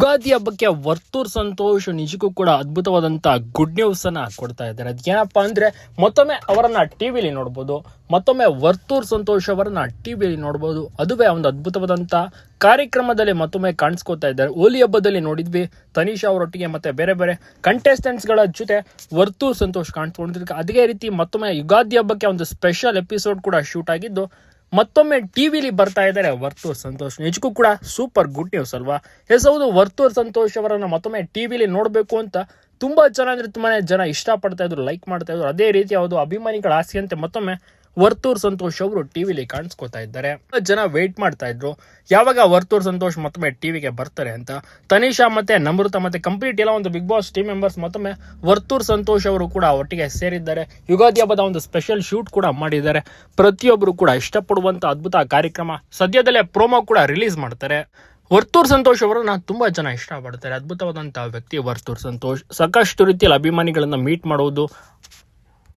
ಯುಗಾದಿ ಹಬ್ಬಕ್ಕೆ ವರ್ತೂರ್ ಸಂತೋಷ್ ನಿಜಕ್ಕೂ ಕೂಡ ಅದ್ಭುತವಾದಂತ ಗುಡ್ ನ್ಯೂಸ್ ಅನ್ನ ಕೊಡ್ತಾ ಇದ್ದಾರೆ. ಅದೇನಪ್ಪಾ ಅಂದ್ರೆ ಮತ್ತೊಮ್ಮೆ ಅವರನ್ನ ಟಿವಿಲಿ ನೋಡ್ಬೋದು, ಮತ್ತೊಮ್ಮೆ ವರ್ತೂರ್ ಸಂತೋಷ್ ಅವರನ್ನ ಟಿವಿಲಿ ನೋಡ್ಬೋದು. ಅದುವೇ ಒಂದು ಅದ್ಭುತವಾದಂತ ಕಾರ್ಯಕ್ರಮದಲ್ಲಿ ಮತ್ತೊಮ್ಮೆ ಕಾಣಿಸ್ಕೊತಾ ಇದ್ದಾರೆ. ಹೋಲಿ ಹಬ್ಬದಲ್ಲಿ ನೋಡಿದ್ವಿ, ತನಿಷಾ ಅವರೊಟ್ಟಿಗೆ ಮತ್ತೆ ಬೇರೆ ಬೇರೆ ಕಂಟೆಸ್ಟೆಂಟ್ಸ್ಗಳ ಗಳ ಜೊತೆ ವರ್ತೂರ್ ಸಂತೋಷ್ ಕಾಣಿಸ್ಕೊಂಡಿದ್ರು ಅದೇ ರೀತಿ ಮತ್ತೊಮ್ಮೆ ಯುಗಾದಿ ಹಬ್ಬಕ್ಕೆ ಒಂದು ಸ್ಪೆಷಲ್ ಎಪಿಸೋಡ್ ಕೂಡ ಶೂಟ್ ಆಗಿದ್ದು ಮತ್ತೊಮ್ಮೆ ಟಿವಿಲಿ ಬರ್ತಾ ಇದ್ದಾರೆ ವರ್ತೂರ್ ಸಂತೋಷ್. ನಿಜಕ್ಕೂ ಕೂಡ ಸೂಪರ್ ಗುಡ್ ನ್ಯೂಸ್ ಅಲ್ವಾ? ಎಸ್ ಹೌದು, ವರ್ತೂರ್ ಸಂತೋಷ್ ಅವರನ್ನ ಮತ್ತೊಮ್ಮೆ ಟಿವಿಲಿ ನೋಡಬೇಕು ಅಂತ ತುಂಬಾ ಜನ ಅಂದರೆ ತುಂಬಾ ಜನ ಇಷ್ಟಪಡ್ತಾ ಇದ್ರು ಲೈಕ್ ಮಾಡ್ತಾ ಇದ್ರು. ಅದೇ ರೀತಿ ಯಾವುದು ಅಭಿಮಾನಿಗಳ ಆಸೆಯಂತೆ ಮತ್ತೊಮ್ಮೆ ವರ್ತೂರ್ ಸಂತೋಷ್ ಅವರು ಟಿವಿಲಿ ಕಾಣಿಸ್ಕೊತಾ ಇದ್ದಾರೆ. ಜನ ವೇಟ್ ಮಾಡ್ತಾ ಇದ್ರು. ಯಾವಾಗ ವರ್ತೂರ್ ಸಂತೋಷ್ ಮತ್ತೊಮ್ಮೆ ಟಿವಿಗೆ ಬರ್ತಾರೆ ಅಂತ. ತನಿಷಾ ಮತ್ತೆ ನಮೃತ ಮತ್ತೆ ಕಂಪ್ಲೀಟ್ ಎಲ್ಲ ಒಂದು ಬಿಗ್ ಬಾಸ್ ಟೀಮ್ ಮೆಂಬರ್ಸ್ ಮತ್ತೊಮ್ಮೆ ವರ್ತೂರ್ ಸಂತೋಷ್ ಅವರು ಕೂಡ ಒಟ್ಟಿಗೆ ಸೇರಿದ್ದಾರೆ. ಯುಗಾದಿ ಹಬ್ಬದ ಒಂದು ಸ್ಪೆಷಲ್ ಶೂಟ್ ಕೂಡ ಮಾಡಿದ್ದಾರೆ. ಪ್ರತಿಯೊಬ್ಬರು ಕೂಡ ಇಷ್ಟಪಡುವಂತ ಅದ್ಭುತ ಕಾರ್ಯಕ್ರಮ. ಸದ್ಯದಲ್ಲೇ ಪ್ರೋಮೋ ಕೂಡ ರಿಲೀಸ್ ಮಾಡ್ತಾರೆ. ವರ್ತೂರ್ ಸಂತೋಷ್ ಅವರನ್ನ ತುಂಬಾ ಜನ ಇಷ್ಟಪಡ್ತಾರೆ. ಅದ್ಭುತವಾದಂತಹ ವ್ಯಕ್ತಿ ವರ್ತೂರ್ ಸಂತೋಷ್. ಸಾಕಷ್ಟು ರೀತಿಯಲ್ಲಿ ಅಭಿಮಾನಿಗಳನ್ನ ಮೀಟ್ ಮಾಡುವುದು